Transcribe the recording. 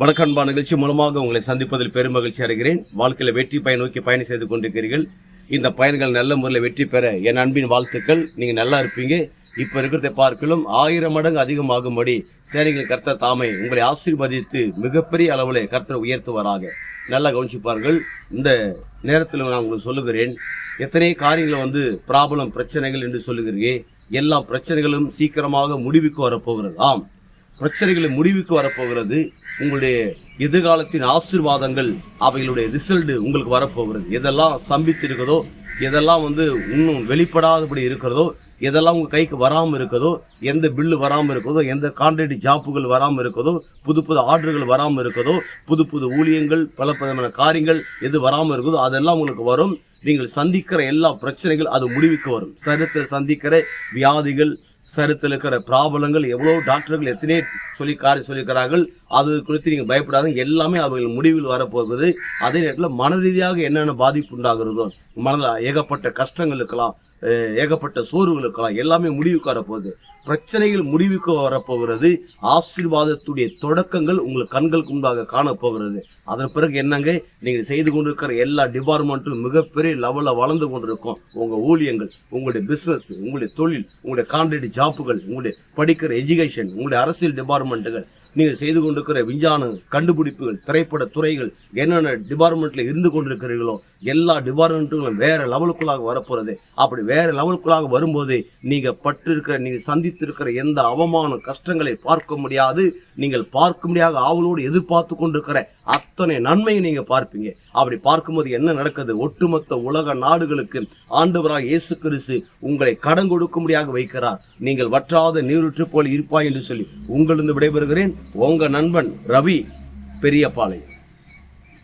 வடக்கன்பா நிகழ்ச்சி மூலமாக உங்களை சந்திப்பதில் பெரும் மகிழ்ச்சி அடைகிறேன். வாழ்க்கையில் வெற்றி பயன் நோக்கி பயணம் செய்து கொண்டிருக்கிறீர்கள். இந்த பயன்கள் நல்ல முறையில் வெற்றி பெற என் அன்பின் வாழ்த்துக்கள். நீங்கள் நல்லா இருப்பீங்க. இப்போ இருக்கிறதை பார்க்கலும் ஆயிரம் மடங்கு அதிகமாகும்படி சேனைகள் கர்த்த தாமை உங்களை ஆசீர்வதித்து மிகப்பெரிய அளவில் கர்த்தரை உயர்த்துவாராக. நல்லா கவனிச்சுப்பார்கள். இந்த நேரத்தில் நான் உங்களுக்கு சொல்லுகிறேன். எத்தனை காரியங்களை வந்து ப்ராப்ளம் பிரச்சனைகள் என்று சொல்லுகிறீர்கள். எல்லா பிரச்சனைகளும் சீக்கிரமாக முடிவுக்கு வரப்போகிறது. ஆம். பிரச்சனைகளை முடிவுக்கு வரப்போகிறது. உங்களுடைய எதிர்காலத்தின் ஆசீர்வாதங்கள் அவைகளுடைய ரிசல்ட் உங்களுக்கு வரப்போகிறது. எதெல்லாம் ஸ்தம்பித்து இருக்குதோ எதெல்லாம் வந்து இன்னும் வெளிப்படாதபடி இருக்கிறதோ எதெல்லாம் உங்கள் கைக்கு வராமல் இருக்கிறதோ எந்த பில்லு வராமல் இருக்கிறதோ எந்த கான்ட்ராக்ட் ஜாப்புகள் வராமல் இருக்கிறதோ புது புது ஆர்டர்கள் வராமல் இருக்கிறதோ புது புது ஊழியங்கள் பல பலமான காரியங்கள் எது வராமல் இருக்குதோ அதெல்லாம் உங்களுக்கு வரும். நீங்கள் சந்திக்கிற எல்லா பிரச்சனைகள் அது முடிவுக்கு வரும். சரித்திர சந்திக்கிற வியாதிகள் சரித்தில் இருக்கிற ப்ராப்ளங்கள் எவ்வளோ டாக்டர்கள் எத்தனை சொல்லி காரி சொல்லியிருக்கிறார்கள். அது குறித்து நீங்கள் பயப்படாதீங்க. எல்லாமே அவர்கள் முடிவில் வரப்போகுது. அதே நேரத்தில் மன ரீதியாக என்னென்ன பாதிப்பு உண்டாகிறதோ மனதில் ஏகப்பட்ட கஷ்டங்கள் இருக்கலாம் ஏகப்பட்ட சோர்வுகள் இருக்கலாம் எல்லாமே முடிவுக்கு வரப்போகுது. பிரச்சனைகள் முடிவுக்கு வரப்போகிறது. ஆசீர்வாதத்துடைய தொடக்கங்கள் உங்கள் கண்களுக்கு முன்பாக காணப்போகிறது. அதன் பிறகு என்னங்க? நீங்கள் செய்து கொண்டிருக்கிற எல்லா டிபார்ட்மெண்ட்டும் மிகப்பெரிய லெவலில் வளர்ந்து கொண்டிருக்கும். உங்கள் ஊழியங்கள் உங்களுடைய பிஸ்னஸ் உங்களுடைய தொழில் உங்களுடைய கான்ட்ராக்ட் ஜாப்புகள் உங்களுடைய படிக்கிற எஜுகேஷன் உங்களுடைய அரசியல் டிபார்ட்மெண்ட்டுகள் நீங்கள் செய்து கொண்டிருக்கிற விஞ்ஞான கண்டுபிடிப்புகள் திரைப்பட துறைகள் என்னென்ன டிபார்ட்மெண்ட்டில் இருந்து கொண்டிருக்கிறீர்களோ எல்லா டிபார்ட்மெண்ட்டுகளும் வேறு லெவலுக்குள்ளாக வரப்போகிறது அப்படி வேற லெவலுக்குள்ளாக வரும்போது நீங்கள் பட்டிருக்கிற நீங்கள் சந்தித்திருக்கிற எந்த அவமான கஷ்டங்களை பார்க்க முடியாது. நீங்கள் பார்க்க முடியாத ஆவலோடு எதிர்பார்த்து கொண்டிருக்கிற அத்தனை நன்மையை நீங்கள் பார்ப்பீங்க. அப்படி பார்க்கும்போது என்ன நடக்குது? ஒட்டுமொத்த உலக நாடுகளுக்கு ஆண்டவராக இயேசு கிறிஸ்து உங்களை கடன் கொடுக்கும்படியாக வைக்கிறார். நீங்கள் வற்றாத நீருற்று போல் இருப்பாய் என்று சொல்லி உங்களிருந்து விடைபெறுகிறேன். உங்கள் நண்பன் ரவி பெரியபாளையம்.